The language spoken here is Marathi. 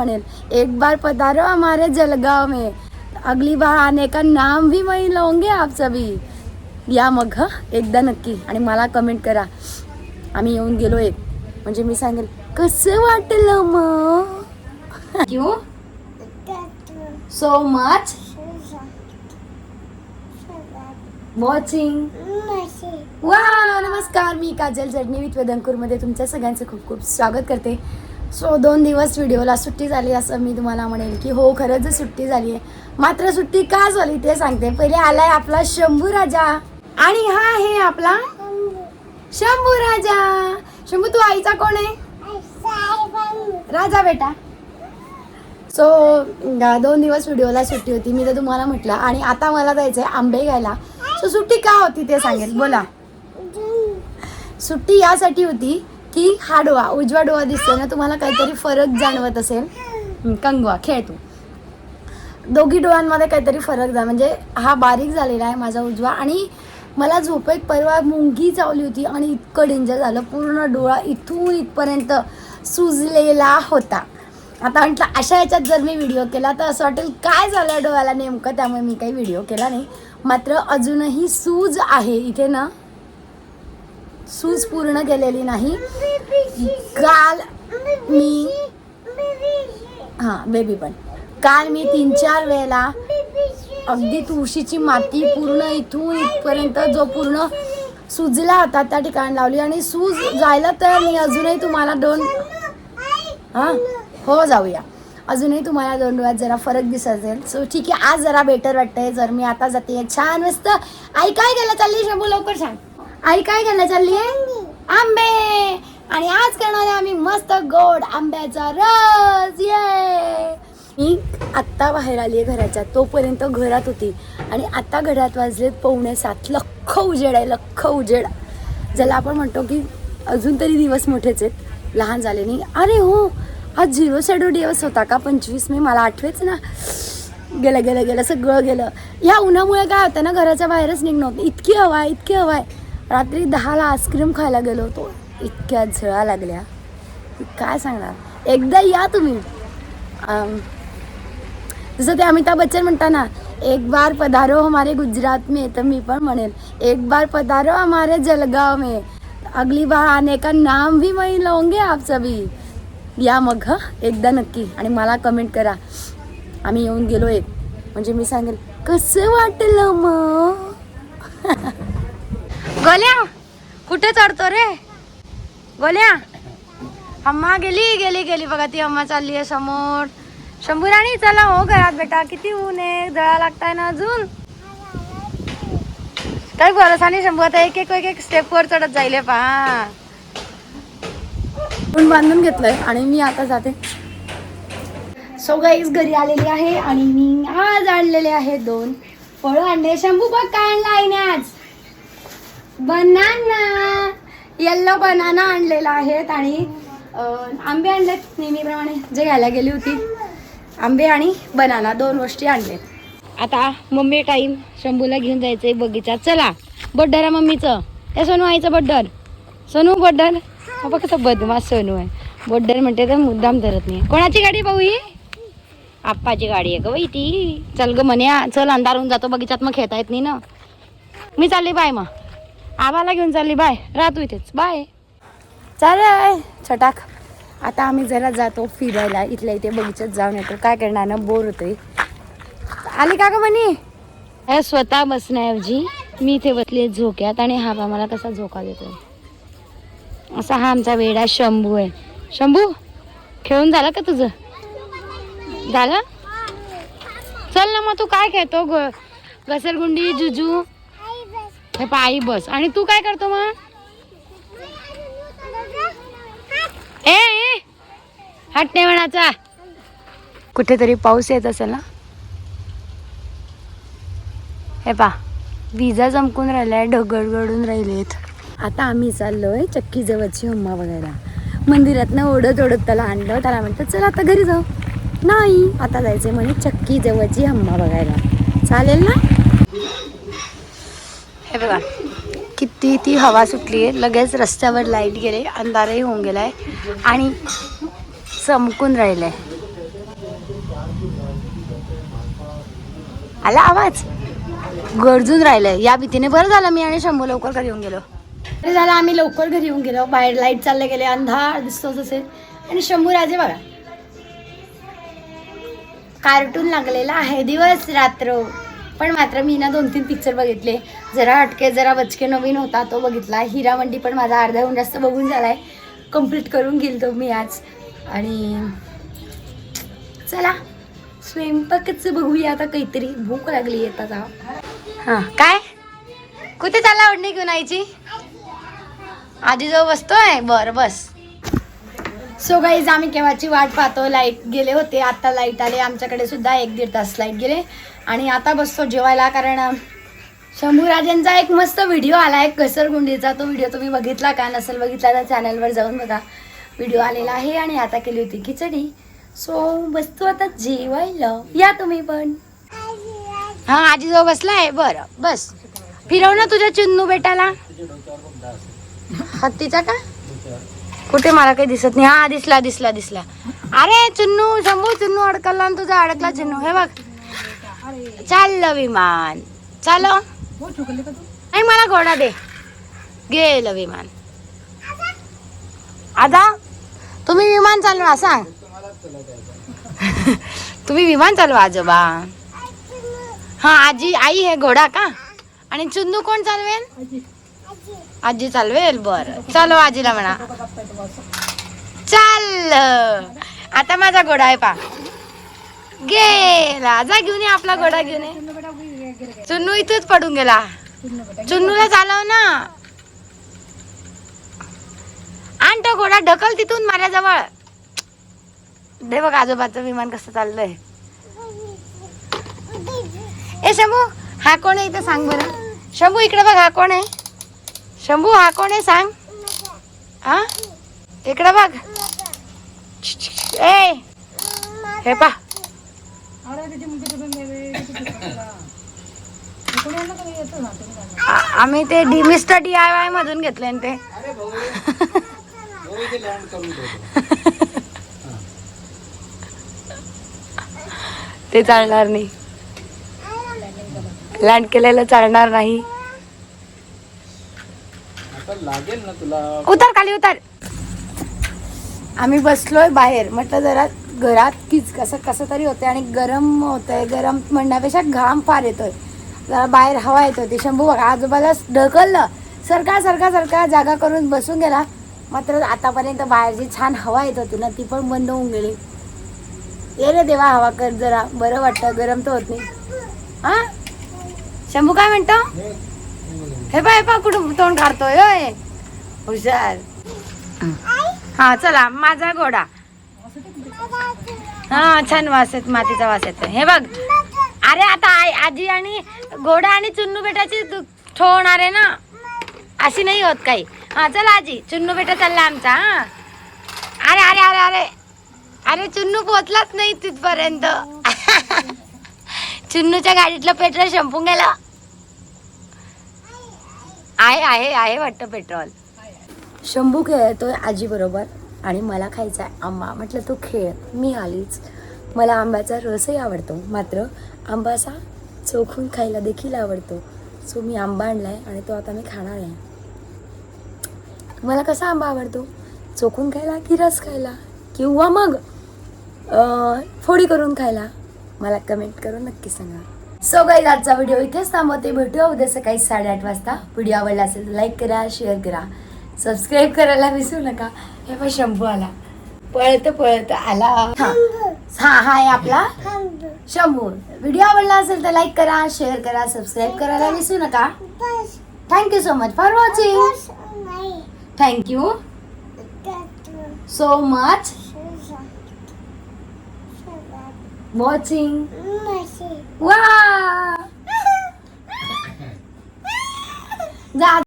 म्हणेल एक बार पधारो हमारे जलगाव में। अगली बार आने का नाम भी वही लाऊंगे आप सभी। या मग हं एकदा नक्की. आणि मला कमेंट करा. आम्ही येऊन गेलो एक. म्हणजे मी सांगेल कसं वाटलं मग यू सो मच वॉचिंग वा नमस्कार. मी काजल जडणी विथ वेदंकूरमध्ये तुमच्या सगळ्यांचं खूप खूप स्वागत करते. सो दोन दिवस व्हिडिओला सुट्टी झाली असं मी तुम्हाला म्हणेन की हो खरंच सुट्टी झाली आहे मात्र सुट्टी का झाली ते सांगते. पहिले आलाय आपला शंभू राजा. आणि हा आहे आपला शंभू राजा. शंभू तू आईचा कोण आहे? राजा बेटा. सो दोन दिवस व्हिडिओला सुट्टी होती. मी तर तुम्हाला म्हटलं. आणि आता मला जायचंय आंबे घ्यायला. सो सुट्टी का होती ते सांगेल. बोला. सुट्टी यासाठी होती की हा डोळा उजवा डोळा दिसतोय ना तुम्हाला काहीतरी फरक जाणवत असेल. कंगवा खेळ तू. दोघी डोळ्यांमध्ये काहीतरी फरक जा म्हणजे हा बारीक झालेला आहे माझा उजवा आणि मला झोपेत परवा मुंगी चावली होती आणि इतकं डेंजर झालं पूर्ण डोळा इथून इथपर्यंत सुजलेला होता. आता म्हटलं अशा याच्यात जर मी व्हिडिओ केला तर असं वाटेल काय झालं डोळ्याला नेमकं? त्यामुळे मी काही व्हिडिओ केला नाही. मात्र अजूनही सूज आहे इथे ना. सूज पूर्ण केलेली नाही. काल मी हां बेबी पण. काल मी तीन चार वेळेला अगदी तुळशीची माती पूर्ण इथून इथपर्यंत जो पूर्ण सुजला होता त्या ठिकाणी लावली. आणि सूज जायला तर मी अजूनही तुम्हाला दोन हां हो जाऊया. अजूनही तुम्हाला दोन डोळ्यात जरा फरक दिसत असेल. सो ठीक आहे आज जरा बेटर वाटतंय. जर मी आता जाते छान मस्त. आई काय गेलं चालली? शंभू लवकर छान आई काय घ्यायला चालली आहे? आंबे. आणि आज करणार आहे आम्ही मस्त गोड आंब्याचा रस. ये मी आत्ता बाहेर आली आहे घराच्या. तोपर्यंत घरात होती. आणि आता घरात वाजलेत पावणे सात. लख उजेड आहे लख उजेड. ज्याला आपण म्हणतो की अजून तरी दिवस मोठेच आहेत. लहान झाले नाही. अरे हो आज झिरो शॅडो दिवस होता का? पंचवीस मे मला आठवेच ना. गेलं गेलं गेलं सगळं गेलं. ह्या उन्हामुळे काय होतं ना घराच्या बाहेरच निघणं होतं. इतकी हवा आहे इतकी हवा आहे. रात्री दहाला आईस्क्रीम खायला गेलो होतो. इतक्या झळा लागल्या. काय सांगणार? एकदा या तुम्ही. जसं ते अमिताभ बच्चन म्हणता ना एक बार पधारो हमारे गुजरात में तर मी पण म्हणेल एक बार पधारो हमारे जलगाव में. अगली बार आने का नाम भी मी लाऊंगे आप सभी. या मग हं? एकदा नक्की. आणि मला कमेंट करा. आम्ही येऊन गेलो एक. म्हणजे मी सांगेल कसं वाटलं मग? गोल्या कुठे चढतो रे? गोल्या? अम्मा गेली गेली गेली. बघा ती अम्मा चालली आहे समोर. शंभूराणी चला हो घरात बेटा. किती ऊन आहे. जळा लागताय ना अजून? काय बरं आणि शंभू आता एक एक एक एक स्टेप वर चढत जाईल पहा. ऊन बांधून घेतलंय आणि मी आता जाते. सो गाईज घरी आलेली आहे आणि मी आज आणलेले आहे दोन फळं. आणले शंभू बघ काय आणलं आईने आज. बनाना येल्लो बनाना आणलेला आहेत आणि आंबे आणलेत नेहमीप्रमाणे जे घ्यायला गेली होती. आंबे आणि बनाना दोन गोष्टी आणलेत. आता मम्मी टाईम शंभूला घेऊन जायचंय बगीचात चला बड्डर आहे मम्मीचं. हे सोनू आईचं बड्डर. सोनू बड्डर? बाबा बघ कसं बदमाश सोनू आहे. बड्डर म्हणते तर मुद्दाम धरत नाही. कोणाची गाडी भाऊ ही? आप्पाची गाडी आहे ग बाई ती. चल ग म्हण्या चल अंधार होऊन जातो बगीचात मग खेळता येत नाही ना. मी चालली बाय मग. आबाला घेऊन चालली. बाय. राहतो इथेच. बाय. चालेल. छटाक. आता आम्ही जरा जातो फिरायला. इथल्या इथे बगीचात जाऊन येतो. काय करणार ना? बोर होतोय. आली का ग म्हणी स्वतः बसण्याऐवजी मी इथे बसली झोक्यात आणि हा बा मला कसा झोका देतोय. असा हा आमचा वेडा शंभू आहे. शंभू खेळून झालं का तुझं? झालं? चल ना मग तू काय खेळतो? ग घसरगुंडी जुजू हे पायी बस. आणि तू काय करतो मग? ए हट नाही म्हणाचा कुठेतरी पाऊस येत असेल ना? हे पा विजा जमकून राहिलाय ढगड गडून राहिलेत. आता आम्ही चाललोय चक्की जवळची अम्मा बघायला. मंदिरातनं ओढत ओढत त्याला आणलं. त्याला म्हणतात चल आता घरी जाऊ. नाही आता जायचंय म्हणे चक्की जवळची अम्मा बघायला. चालेल ना? हे बघा किती ती हवा सुटली आहे लगेच रस्त्यावर लाइट गेले अंधारही होऊन गेला आहे आणि चमकून राहिलं आहे आला आवाज? गरजून राहिलंय. या भीतीने बरं झालं मी आणि शंभू लवकर घरी येऊन गेलो. बरं झालं आम्ही लवकर घरी येऊन गेलो. बाहेर लाइट चालले गेले अंधार दिसतो तसे आणि शंभू राजे बघा कार्टून लागलेला आहे. दिवस रात्र. पण मात्र मी ना दोन तीन पिक्चर बघितले. जरा हटके जरा बचके नवीन होता तो बघितला. हिरामंडी पण माझा अर्ध्याहून जास्त बघून झाला आहे कंप्लीट करून गेल तो मी आज. आणि चला स्वयंपाकच बघूया आता काहीतरी. भूक लागली आहे आता हां काय? कुठे चालला आवडणी घेऊन आईची? आधी जो बसतोय? बर बस. सो गाईज आम्ही केव्हाची वाट पाहतो? लाइट गेले होते. आता लाइट आले. आमच्याकडे सुद्धा एक दीड तास लाइट गेले. आणि आता बसतो जेवायला कारण शंभू शंभूराजांचा एक मस्त व्हिडिओ आला एक घसरगुंडीचा तो व्हिडिओ तुम्ही बघितला का? नसेल बघितला तर चॅनलवर जाऊन बघा. व्हिडिओ आलेला आहे आणि आता केली होती खिचडी. सो बसतो आता जेवायला. या तुम्ही पण. हा आजी जो आहे बरं बस. फिरव ना तुझ्या चुन्नू बेटाला. हत्तीचा का? कुठे मला काही दिसत नाही. हा दिसला दिसला दिसला. अरे चुन्नू शंभू चुन्नू अडकला आणि तुझा अडकला चुन्नू. हे बघ. चाललं विमान चाल. नाही मला घोडा दे. गेलं विमान आता तुम्ही विमान चालवा सांग. तुम्ही विमान चालवा आजोबा. हा आजी आई हे घोडा का? आणि चुन्नू कोण चालवेल? आजी चालवेल? बर. चालव आजीला म्हणा. चाल. आता माझा घोडा आहे पा गेला जा घेऊन ये आपला घोडा घेऊन ये. चुन्नू इथेच पडून गेला. चुन्नूला चालव ना. आण तो घोडा ढकल तिथून माझ्याजवळ. दे बघ आजोबाचं विमान कसं चाललंय. ए शंभू हा कोण आहे इथं सांग बरं. शंभू इकडे बघ हा कोण आहे. शंभू हा कोण आहे सांग. हा? इकडे बघ. ए! हे पा. आम्ही ते D mister D I Y मधून घेतले ते. ते चालणार नाही. लँड केलेलं चालणार नाही. आता लागेल ना तुला. उतर खाली उतर. आम्ही बसलोय बाहेर. म्हटलं जरा घरात कीच कसं कसं तरी होते आणि गरम होतंय. गरम म्हणण्यापेक्षा घाम फार येतोय. जरा बाहेर हवा येत होती. शंभू बघा आजोबाला ढकललं. सरका सरका सरका जागा करून बसून गेला. मात्र आतापर्यंत बाहेर जी छान हवा येत होती ना ती पण बंद होऊन गेली. ये रे देवा हवा कर जरा. बरं वाटतं. गरम तर होत नाही. हा? शंभू काय म्हणतो? हे पाय पा कुठं तोंड काढतोय? होय. हुशार. हा चला माझा घोडा. हा छान वास येत मातीचा वास येत हे बघ. अरे आता आई आजी आणि घोडा आणि चुन्नू बेटाची दु- ठो होणार आहे ना? अशी नाही होत काही. हा चला आजी चुन्नू बेटा चालला आमचा हा. अरे अरे अरे अरे. अरे चुन्नू पोचलाच नाही तिथपर्यंत. चुन्नूच्या गाडीतलं पेट्रोल संपून गेलं. आहे आहे आहे वाटतं पेट्रोल. शंभू खेळतोय आजी बरोबर आणि मला खायचा आहे आंबा. म्हटलं तू खेळ. मी आलीच. मला आंब्याचा रसही आवडतो. मात्र आंबाचा चोखून खायला देखील आवडतो. सो मी आंबा आणलाय आणि तो आता मी खाणार आहे. तुम्हाला कसा आंबा आवडतो? चोखून खायला की रस खायला? किंवा मग अं, फोडी करून खायला? मला कमेंट करून नक्की सांगा. सो गाईज आजचा व्हिडिओ इथेच थांबवते. भेटूया उद्या सकाळी साडेआठ वाजता. व्हिडिओ आवडला असेल तर लाईक करा शेअर करा. सबस्क्राईब करायला विसरू नका. हे पण शंभू आला पळत पळत आला. हा. हा हा आहे आपला शंभू. व्हिडिओ आवडला असेल तर लाईक करा शेअर करा सबस्क्राईब करायला विसरू नका. Thank you so much for watching thank you so much watching वा जा